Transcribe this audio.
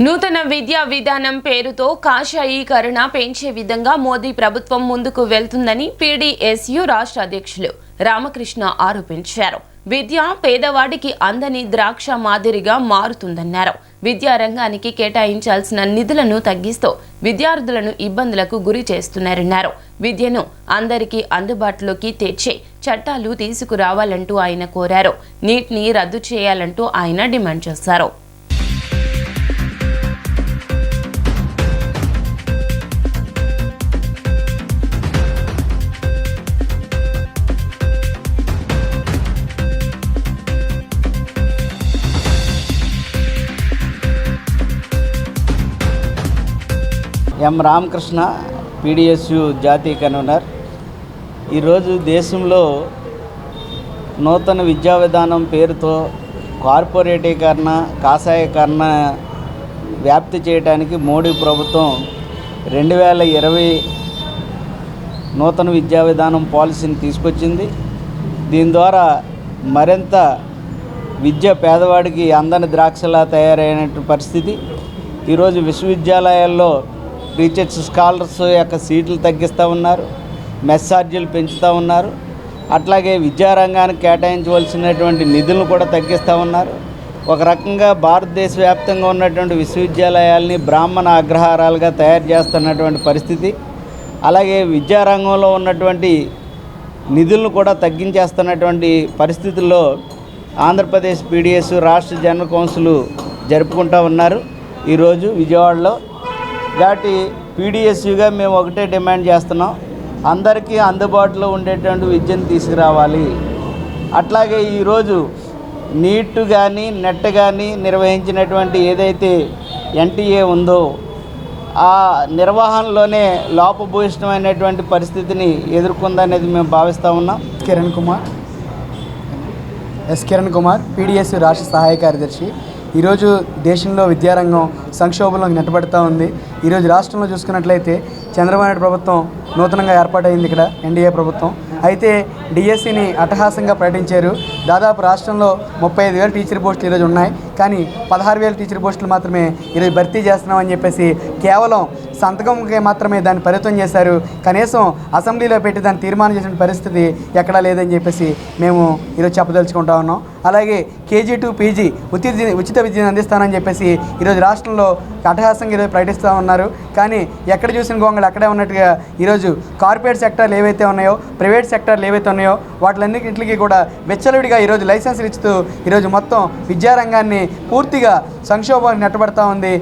నూతన విద్యా విధానం పేరుతో కాషాయీకరణ పెంచే విధంగా మోదీ ప్రభుత్వం ముందుకు వెళ్తుందని పీడీఎస్యు రాష్ట్ర అధ్యక్షులు రామకృష్ణ ఆరోపించారు. విద్య పేదవాడికి అందని ద్రాక్ష మాదిరిగా మారుతుందన్నారు. విద్యా రంగానికి కేటాయించాల్సిన నిధులను తగ్గిస్తూ విద్యార్థులను ఇబ్బందులకు గురి చేస్తున్నారన్నారు. విద్యను అందరికీ అందుబాటులోకి తెచ్చే చట్టాలు తీసుకురావాలంటూ ఆయన కోరారు. నీటిని రద్దు చేయాలంటూ ఆయన డిమాండ్ చేశారు. ఎం రామకృష్ణ పీడిఎస్యు జాతీయ కన్వీనర్. ఈరోజు దేశంలో నూతన విద్యా విధానం పేరుతో కార్పొరేటీకరణ కాషాయకరణ వ్యాప్తి చేయడానికి మోడీ ప్రభుత్వం రెండు వేల ఇరవై నూతన విద్యా విధానం పాలసీని తీసుకొచ్చింది. దీని ద్వారా మరింత విద్య పేదవాడికి అందని ద్రాక్షలా తయారైన పరిస్థితి. ఈరోజు విశ్వవిద్యాలయాల్లో రీసెర్చ్ స్కాలర్స్ యొక్క సీట్లు తగ్గిస్తూ ఉన్నారు మెస్ ఛార్జీలు పెంచుతూ ఉన్నారు. అట్లాగే విద్యారంగానికి కేటాయించవలసినటువంటి నిధులను కూడా తగ్గిస్తూ ఉన్నారు. ఒక రకంగా భారతదేశ వ్యాప్తంగా ఉన్నటువంటి విశ్వవిద్యాలయాల్ని బ్రాహ్మణ అగ్రహారాలుగా తయారు చేస్తున్నటువంటి పరిస్థితి. అలాగే విద్యారంగంలో ఉన్నటువంటి నిధులను కూడా తగ్గించేస్తున్నటువంటి పరిస్థితుల్లో ఆంధ్రప్రదేశ్ పీడిఎస్ రాష్ట్ర జనరల్ కౌన్సిల్ జరుపుకుంటూ ఉన్నారు. ఈరోజు విజయవాడలో కాబట్టి పీడిఎస్యుగా మేము ఒకటే డిమాండ్ చేస్తున్నాం. అందరికీ అందుబాటులో ఉండేటువంటి విద్యను తీసుకురావాలి. అట్లాగే ఈరోజు నీట్ కానీ నెట్ కానీ నిర్వహించినటువంటి ఏదైతే ఎన్టీఏ ఉందో ఆ నిర్వహణలోనే లోపభూయిష్టమైనటువంటి పరిస్థితిని ఎదుర్కొందనేది మేము భావిస్తూ ఉన్నాం. కిరణ్ కుమార్ ఎస్ కిరణ్ కుమార్ పీడిఎస్ రాష్ట్ర సహాయ కార్యదర్శి. ఈరోజు దేశంలో విద్యారంగం సంక్షోభంలో నెట్టబడుతూ ఉంది. ఈరోజు రాష్ట్రంలో చూసుకున్నట్లయితే చంద్రబాబు నాయుడు ప్రభుత్వం నూతనంగా ఏర్పాటైంది ఇక్కడ ఎన్డీఏ ప్రభుత్వం. అయితే డిఎస్సిని అట్టహాసంగా ప్రకటించారు. దాదాపు రాష్ట్రంలో ముప్పై ఐదు వేల టీచర్ పోస్టులు ఈరోజు ఉన్నాయి. కానీ పదహారు వేల టీచర్ పోస్టులు మాత్రమే ఈరోజు భర్తీ చేస్తున్నామని చెప్పేసి కేవలం సంతకంకి మాత్రమే దాన్ని పరితం చేశారు. కనీసం అసెంబ్లీలో పెట్టి దాన్ని తీర్మానం చేసిన పరిస్థితి ఎక్కడా లేదని చెప్పేసి మేము ఈరోజు చెప్పదలుచుకుంటా ఉన్నాం. అలాగే కేజీ టు పీజీ ఉచిత ఉచిత విద్యను అందిస్తానని చెప్పేసి ఈరోజు రాష్ట్రంలో అటహాసంగా ఈరోజు ప్రకటిస్తూ ఉన్నారు. కానీ ఎక్కడ చూసిన గొంగళి అక్కడే ఉన్నట్టుగా ఈరోజు కార్పొరేట్ సెక్టర్లు ఏవైతే ఉన్నాయో ప్రైవేట్ సెక్టర్లు ఏవైతే ఉన్నాయో వాటిలన్నింటికి కూడా వెచ్చలవిడిగా ఈరోజు లైసెన్సులు ఇస్తూ ఈరోజు మొత్తం విద్యారంగాన్ని పూర్తిగా సంక్షోభానికి నెట్టబడతా ఉంది.